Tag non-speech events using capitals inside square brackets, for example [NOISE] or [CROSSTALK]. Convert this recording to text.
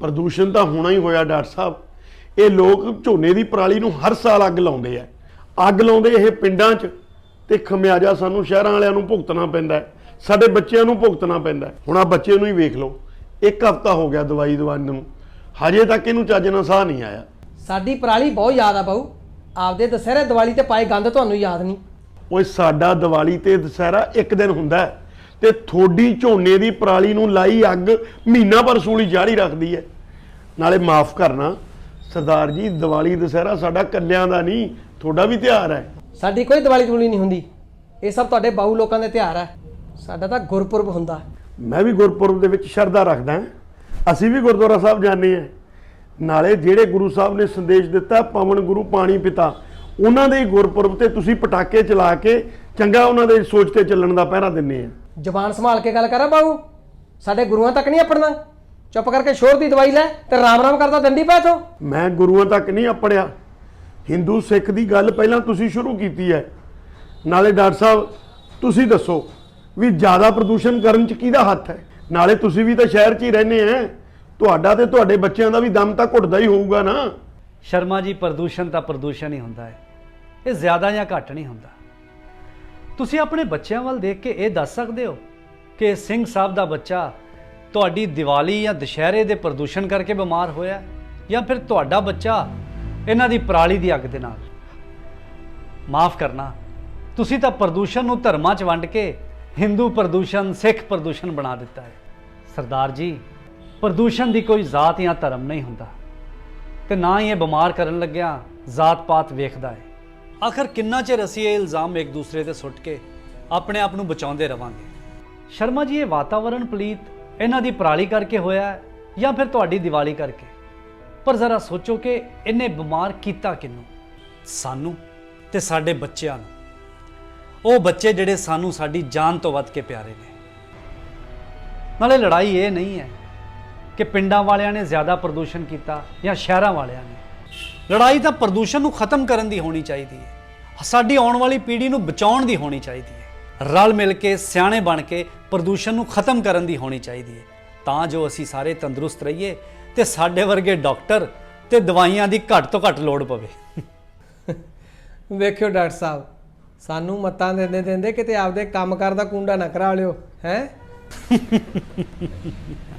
ਪ੍ਰਦੂਸ਼ਣ ਤਾਂ ਹੋਣਾ ਹੀ ਹੋਇਆ ਡਾਕਟਰ ਸਾਹਿਬ। ਇਹ ਲੋਕ ਝੋਨੇ ਦੀ ਪਰਾਲੀ ਨੂੰ ਹਰ ਸਾਲ ਅੱਗ ਲਾਉਂਦੇ ਆ। ਅੱਗ ਲਾਉਂਦੇ ਇਹ ਪਿੰਡਾਂ 'ਚ ਤੇ ਖਮਿਆਜਾ ਸਾਨੂੰ ਸ਼ਹਿਰਾਂ ਵਾਲਿਆਂ ਨੂੰ ਭੁਗਤਣਾ ਪੈਂਦਾ। ਸਾਡੇ ਬੱਚਿਆਂ ਨੂੰ ਭੁਗਤਣਾ ਪੈਂਦਾ। ਹੁਣ ਆ ਬੱਚੇ ਨੂੰ ਹੀ ਵੇਖ ਲਓ। ਇੱਕ ਹਫ਼ਤਾ ਹੋ ਗਿਆ ਦਵਾਈ ਦਵਾਈ ਨੂੰ। ਹਜੇ ਤੱਕ ਇਹਨੂੰ ਚੱਜ ਨਾਲ ਸਾਹ ਨਹੀਂ ਆਇਆ। ਸਾਡੀ ਪਰਾਲੀ ਬਹੁਤ ਯਾਦ ਆ ਬਾਊ। ਆਪਦੇ ਦਸਹਿਰੇ ਦੀਵਾਲੀ ਤੇ ਪਾਏ ਗੰਦ ਤੁਹਾਨੂੰ ਯਾਦ ਨਹੀਂ? ਓਏ ਸਾਡਾ ਦੀਵਾਲੀ ਤੇ ਦੁਸਹਿਰਾ ਇੱਕ ਦਿਨ ਹੁੰਦਾ ਹੈ। ਤੇ ਥੋੜੀ ਝੋਨੇ ਦੀ ਪਰਾਲੀ ਨੂੰ ਲਾਈ ਅੱਗ ਮਹੀਨਾ ਪਰ ਸੂਲੀ ਜਾੜੀ ਰੱਖਦੀ ਹੈ ਨਾਲੇ ਮਾਫ ਕਰਨਾ ਸਰਦਾਰ ਜੀ ਦੀਵਾਲੀ ਦੁਸਹਿਰਾ ਸਾਡਾ ਕੱਲਿਆਂ ਦਾ ਨਹੀਂ ਤੁਹਾਡਾ ਵੀ ਤਿਉਹਾਰ ਹੈ ਸਾਡੀ ਕੋਈ ਦੀਵਾਲੀ ਦਵੂਲੀ ਨਹੀਂ ਹੁੰਦੀ। ਇਹ ਸਭ ਤੁਹਾਡੇ ਬਾਊ ਲੋਕਾਂ ਦੇ ਤਿਉਹਾਰ ਆ ਸਾਡਾ ਤਾਂ ਗੁਰਪੁਰਬ ਹੁੰਦਾ। ਮੈਂ ਵੀ ਗੁਰਪੁਰਬ ਦੇ ਵਿੱਚ ਸ਼ਰਧਾ ਰੱਖਦਾ ਹਾਂ ਅਸੀਂ ਵੀ ਗੁਰਦੁਆਰਾ ਸਾਹਿਬ ਜਾਂਦੇ ਹਾਂ ਨਾਲੇ ਜਿਹੜੇ ਗੁਰੂ ਸਾਹਿਬ ਨੇ ਸੰਦੇਸ਼ ਦਿੱਤਾ ਪਵਨ ਗੁਰੂ ਪਾਣੀ ਪਿਤਾ ਉਹਨਾਂ ਦੇ ਹੀ ਗੁਰਪੁਰਬ ਤੇ ਤੁਸੀਂ ਪਟਾਕੇ ਚਲਾ ਕੇ ਚੰਗਾ ਉਹਨਾਂ ਦੇ ਸੋਚ ਤੇ ਚੱਲਣ ਦਾ ਪਹਿਰਾ ਦਿੰਦੇ ਆ ਜ਼ਬਾਨ ਸੰਭਾਲ ਕੇ ਗੱਲ ਕਰਾਂ ਬਾਊ? ਸਾਡੇ ਗੁਰੂਆਂ ਤੱਕ ਨਹੀਂ ਆਪੜਨਾ ਚੁੱਪ ਕਰਕੇ ਸ਼ੋਰ ਦੀ ਦਵਾਈ ਲੈ ਤੇ ਰਾਮ ਰਾਮ ਕਰਦਾ ਡੰਡੀ ਪੈ ਤੋ। ਮੈਂ ਗੁਰੂਆਂ ਤੱਕ ਨਹੀਂ ਆਪੜਿਆ ਹਿੰਦੂ ਸਿੱਖ ਦੀ ਗੱਲ ਪਹਿਲਾਂ ਤੁਸੀਂ ਸ਼ੁਰੂ ਕੀਤੀ ਹੈ। ਨਾਲੇ ਡਾਕਟਰ ਸਾਹਿਬ ਤੁਸੀਂ ਦੱਸੋ ਵੀ ਜ਼ਿਆਦਾ ਪ੍ਰਦੂਸ਼ਣ ਕਰਨ ਚ ਕਿਹਦਾ ਹੱਥ ਹੈ? ਨਾਲੇ ਤੁਸੀਂ ਵੀ ਤਾਂ ਸ਼ਹਿਰ 'ਚ ਹੀ ਰਹਿੰਦੇ ਆ ਤੁਹਾਡਾ ਤੇ ਤੁਹਾਡੇ ਬੱਚਿਆਂ ਦਾ ਵੀ ਦਮ ਤਾਂ ਘੁੱਟਦਾ ਹੀ ਹੋਊਗਾ ਨਾ। ਸ਼ਰਮਾ ਜੀ ਪ੍ਰਦੂਸ਼ਣ ਤਾਂ ਪ੍ਰਦੂਸ਼ਣ ਹੀ ਹੁੰਦਾ ਹੈ। ਇਹ ਜ਼ਿਆਦਾ ਜਾਂ ਘੱਟ ਨਹੀਂ ਹੁੰਦਾ। ਤੁਸੀਂ ਆਪਣੇ ਬੱਚਿਆਂ ਵੱਲ ਦੇਖ ਕੇ ਇਹ ਦੱਸ ਸਕਦੇ ਹੋ ਕਿ ਸਿੰਘ ਸਾਹਿਬ ਦਾ ਬੱਚਾ ਤੁਹਾਡੀ ਦੀਵਾਲੀ ਜਾਂ ਦੁਸ਼ਹਿਰੇ ਦੇ ਪ੍ਰਦੂਸ਼ਣ ਕਰਕੇ ਬਿਮਾਰ ਹੋਇਆ ਜਾਂ ਫਿਰ ਤੁਹਾਡਾ ਬੱਚਾ ਇਹਨਾਂ ਦੀ ਪਰਾਲੀ ਦੀ ਅੱਗ ਦੇ ਨਾਲ। ਮਾਫ ਕਰਨਾ, ਤੁਸੀਂ ਤਾਂ ਪ੍ਰਦੂਸ਼ਣ ਨੂੰ ਧਰਮਾਂ 'ਚ ਵੰਡ ਕੇ ਹਿੰਦੂ ਪ੍ਰਦੂਸ਼ਣ, ਸਿੱਖ ਪ੍ਰਦੂਸ਼ਣ ਬਣਾ ਦਿੱਤਾ ਹੈ। ਸਰਦਾਰ ਜੀ, ਪ੍ਰਦੂਸ਼ਣ ਦੀ ਕੋਈ ਜ਼ਾਤ ਜਾਂ ਧਰਮ ਨਹੀਂ ਹੁੰਦਾ ਤੇ ਨਾ ਹੀ ਇਹ ਬਿਮਾਰ ਕਰਨ ਲੱਗਿਆ ਜ਼ਾਤ-ਪਾਤ ਵੇਖਦਾ ਹੈ। ਆਖਰ ਕਿੰਨਾ ਚਿਰ ਅਸੀਂ ਇਹ ਇਲਜ਼ਾਮ ਇੱਕ ਦੂਸਰੇ ਤੇ ਸੁੱਟ ਕੇ ਆਪਣੇ ਆਪ ਨੂੰ ਬਚਾਉਂਦੇ ਰਵਾਂਗੇ? ਸ਼ਰਮਾ ਜੀ, ਇਹ ਵਾਤਾਵਰਣ ਪਲੀਤ ਇਹਨਾਂ ਦੀ ਪਰਾਲੀ ਕਰਕੇ ਹੋਇਆ ਹੈ ਜਾਂ ਫਿਰ ਤੁਹਾਡੀ ਦੀਵਾਲੀ ਕਰਕੇ? ਪਰ ਜ਼ਰਾ ਸੋਚੋ ਕਿ ਇਹਨੇ ਬਿਮਾਰ ਕੀਤਾ ਕਿਨੂੰ ਸਾਨੂੰ ਤੇ ਸਾਡੇ ਬੱਚਿਆਂ ਨੂੰ। ਉਹ ਬੱਚੇ ਜਿਹੜੇ ਸਾਨੂੰ ਸਾਡੀ ਜਾਨ ਤੋਂ ਵੱਧ ਕੇ ਪਿਆਰੇ ਨੇ। ਨਾਲੇ ਲੜਾਈ ਇਹ ਨਹੀਂ ਹੈ ਕਿ ਪਿੰਡਾਂ ਵਾਲਿਆਂ ਨੇ ਜ਼ਿਆਦਾ ਪ੍ਰਦੂਸ਼ਣ ਕੀਤਾ ਜਾਂ ਸ਼ਹਿਰਾਂ ਵਾਲਿਆਂ ਨੇ। ਲੜਾਈ ਤਾਂ ਪ੍ਰਦੂਸ਼ਣ ਨੂੰ ਖਤਮ ਕਰਨ ਦੀ ਹੋਣੀ ਚਾਹੀਦੀ ਹੈ। ਸਾਡੀ ਆਉਣ ਵਾਲੀ ਪੀੜ੍ਹੀ ਨੂੰ ਬਚਾਉਣ ਦੀ ਹੋਣੀ ਚਾਹੀਦੀ ਹੈ। ਰਲ ਮਿਲ ਕੇ ਸਿਆਣੇ ਬਣ ਕੇ ਪ੍ਰਦੂਸ਼ਣ ਨੂੰ ਖਤਮ ਕਰਨ ਦੀ ਹੋਣੀ ਚਾਹੀਦੀ ਹੈ। ਤਾਂ ਜੋ ਅਸੀਂ ਸਾਰੇ ਤੰਦਰੁਸਤ ਰਹੀਏ ਤੇ ਸਾਡੇ ਵਰਗੇ ਡਾਕਟਰ ਤੇ ਦਵਾਈਆਂ ਦੀ ਘੱਟ ਤੋਂ ਘੱਟ ਲੋੜ ਪਵੇ। [LAUGHS] ਵੇਖਿਓ ਡਾਕਟਰ ਸਾਹਿਬ ਸਾਨੂੰ ਮੱਤਾਂ ਦਿੰਦੇ ਦਿੰਦੇ ਕਿਤੇ ਆਪਦੇ ਕੰਮ ਕਰਦਾ ਕੁੰਡਾ ਨਾ ਕਰਾ ਲਿਓ ਹੈ? [LAUGHS]